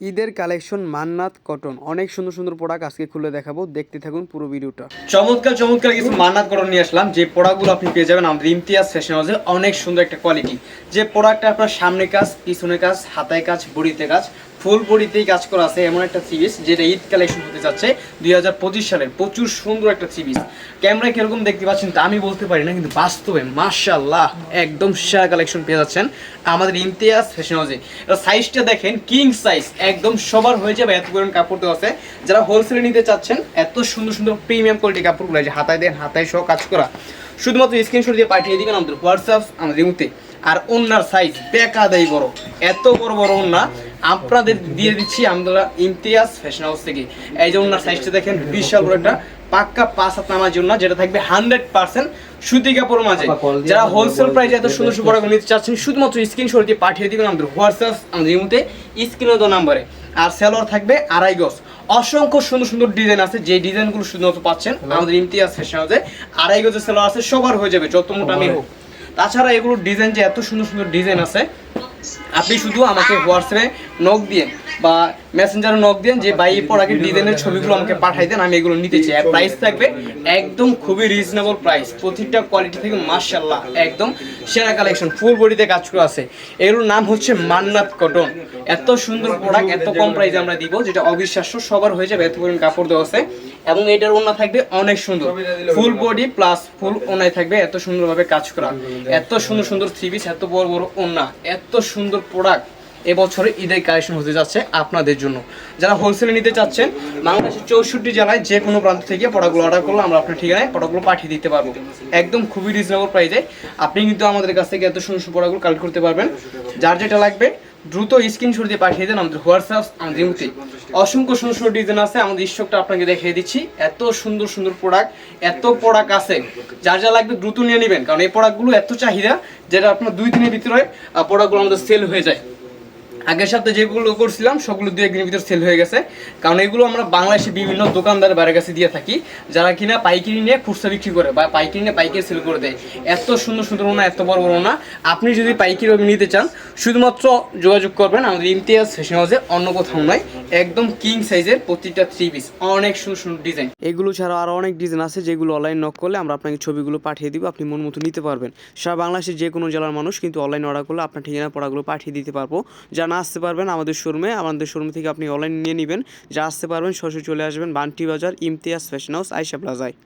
ঈদের কালেকশন মান্নাত কটন। অনেক সুন্দর সুন্দর প্রোডাক্ট আজকে খুলে দেখাবো। দেখতে থাকুন পুরো ভিডিওটা। চমৎকার চমৎকার কিছু মান্নাত কটন নিয়ে আসলাম। যে প্রোডাক্টগুলো আপনি পেয়ে যাবেন আমাদের ইমতিয়াজ ফ্যাশন হাউসে অনেক সুন্দর একটা কোয়ালিটি যে প্রোডাক্টটা আপনার সামনে কাজ, পিছনে কাজ, হাতায় কাজ, বডিতে কাজ ফুল বডিতেই কাজ করা আছে এমন একটা পিস, যেটা ঈদ কালেকশন হতে যাচ্ছে দুই হাজার পঁচিশ সালের। প্রচুর সুন্দর একটা থ্রি পিস। ক্যামেরায় কীরকম দেখতে পাচ্ছেন তা আমি বলতে পারি না, কিন্তু বাস্তবে মার্শাল্লাহ একদম সেরা কালেকশন পেয়ে যাচ্ছেন আমাদের ইমতিয়াজ ফ্যাশন হাউসে এটা সাইজটা দেখেন কিং সাইজ একদম সবার হয়ে যাবে এত পরিমাণ কাপড় দেওয়া আছে। যারা হোলসেলে নিতে চাচ্ছেন, এত সুন্দর সুন্দর প্রিমিয়াম কোয়ালিটি কাপড়গুলো যে হাতায় দেন, হাতায় সহ কাজ করা। শুধুমাত্র স্ক্রিনশট দিয়ে পাঠিয়ে দিবেন আমাদের হোয়াটসঅ্যাপ আমাদের ইমুতে। আর ওনার সাইজ বেকাদাই বড়, এত বড় বড় ওন্না আপনাদের দিয়ে দিচ্ছি আমরা ইমতিয়াজ ফ্যাশন হাউস থেকে। এই যে ওনার সাইজটা দেখেন বিশাল বড় একটা পাক্কা পাঁচ হাত নামার জন্য যেটা থাকবে হান্ড্রেড পার্সেন্ট সুতি কাপড় মাঝে। যারা হোলসেল প্রাইসে এত সুন্দর সুন্দর নিতে চাচ্ছেন শুধুমাত্র স্ক্রিনশট দিয়ে পাঠিয়ে দিবেন আমাদের হোয়াটসঅ্যাপ আমাদের ইমুতে স্ক্রিনে দেওয়া নাম্বারে আর সেলোয়ার থাকবে আড়াই গজ। অসংখ্য সুন্দর সুন্দর ডিজাইন আছে যে ডিজাইনগুলো শুধুমাত্র পাচ্ছেন আমাদের ইমতিয়াজ ফ্যাশন হাউসে আড়াই গজের সেলোয়ার আছে সবার হয়ে যাবে যত মোটা আমি হোক। তাছাড়া এগুলোর ডিজাইন যে এত সুন্দর সুন্দর ডিজাইন আছে আপনি শুধু আমাকে হোয়াটসঅ্যাপে নক দিয়ে বা মেসেঞ্জারে নক দেন যে, ভাই, এই প্রোডাক্টের ডিজাইনের ছবিগুলো আমাকে পাঠাই দেন, আমি এগুলো নিতে চাই। প্রাইস থাকবে একদম খুবই রিজনেবল প্রাইস প্রতিটা কোয়ালিটি থেকে মার্শাল্লাহ একদম সেরা কালেকশন ফুল বডিতে কাজ করা আছে। এগুলোর নাম হচ্ছে মান্নাত কটন। এত সুন্দর প্রোডাক্ট এত কম প্রাইসে আমরা দিব, যেটা অবিশ্বাস্য, সবার হয়ে যাবে, এত পরিমাণ কাপড় দেওয়া আছে। এবং এটার ওনা থাকবে অনেক সুন্দর। ফুল বডি প্লাস ফুল ওনায় থাকবে এত সুন্দরভাবে কাজ করা। এত সুন্দর সুন্দর থ্রি পিস এত বড় বড় ওনা এত সুন্দর প্রোডাক্ট এবছরে ঈদের কালেকশন হতে যাচ্ছে আপনাদের জন্য। যারা হোলসেলে নিতে চাচ্ছেন, বাংলাদেশের চৌষট্টি জেলায় যে কোনো প্রান্ত থেকে প্রোডাক্টগুলো অর্ডার করলে আমরা আপনার ঠিকানায় প্রোডাক্টগুলো পাঠিয়ে দিতে পারব। একদম খুবই রিজনেবল প্রাইজে আপনি কিন্তু আমাদের কাছ থেকে এত সুন্দর প্রোডাক্টগুলো কালেক্ট করতে পারবেন। যার যেটা লাগবে দ্রুত স্ক্রিনশট দিয়ে পাঠিয়ে দেন আমাদের হোয়াটসঅ্যাপ আমাদের ইমুতে অসংখ্য সুন্দর সুন্দর ডিজাইন আছে, আমাদের স্টকটা আপনাকে দেখিয়ে দিচ্ছি। এত সুন্দর সুন্দর প্রোডাক্ট এত প্রোডাক্ট আছে। যা যা লাগবে দ্রুত নিয়ে নেবেন, কারণ এই প্রোডাক্টগুলো এত চাহিদা যেটা আপনার দুই দিনের ভিতরে প্রোডাক্টগুলো আমাদের সেল হয়ে যায়। আগের সপ্তাহে যেগুলো করছিলাম, সবগুলো দু একদিনের ভিতর সেল হয়ে গেছে। কারণ এগুলো আমরা বাংলাদেশে বিভিন্ন দোকানদার বাইরের কাছে দিয়ে থাকি, যারা কিনা পাইকারি নিয়ে খুচরা বিক্রি করে বা পাইকারি নিয়ে পাইকারি সেল করে দেয়। এত সুন্দর সুন্দর না এত বড় বড় না আপনি যদি পাইকারি নিতে চান, শুধুমাত্র যোগাযোগ করবেন আমাদের ইমতিয়াজ ফ্যাশন হাউসে, অন্য কোথাও নয়। একদম কিং সাইজের প্রতিটা থ্রি পিস অনেক সুন্দর সুন্দর ডিজাইন এগুলো ছাড়া আরও অনেক ডিজাইন আছে যেগুলো অনলাইন নক করলে আমরা আপনাকে ছবিগুলো পাঠিয়ে দিব, আপনি মন মতো নিতে পারবেন। সারা বাংলাদেশের যে কোনো জেলার মানুষ কিন্তু অনলাইন অর্ডার করলে আপনার ঠিকানা পড়াগুলো পাঠিয়ে দিতে পারব। যা না আসতে পারবেন আমাদের শোরুমে আমাদের শোরুম থেকে আপনি অনলাইন নিয়ে নেবেন। যা আসতে পারবেন সরাসরি চলে আসবেন বান্টি বাজার ইমতিয়াজ ফ্যাশন হাউস আইসা প্লাজায়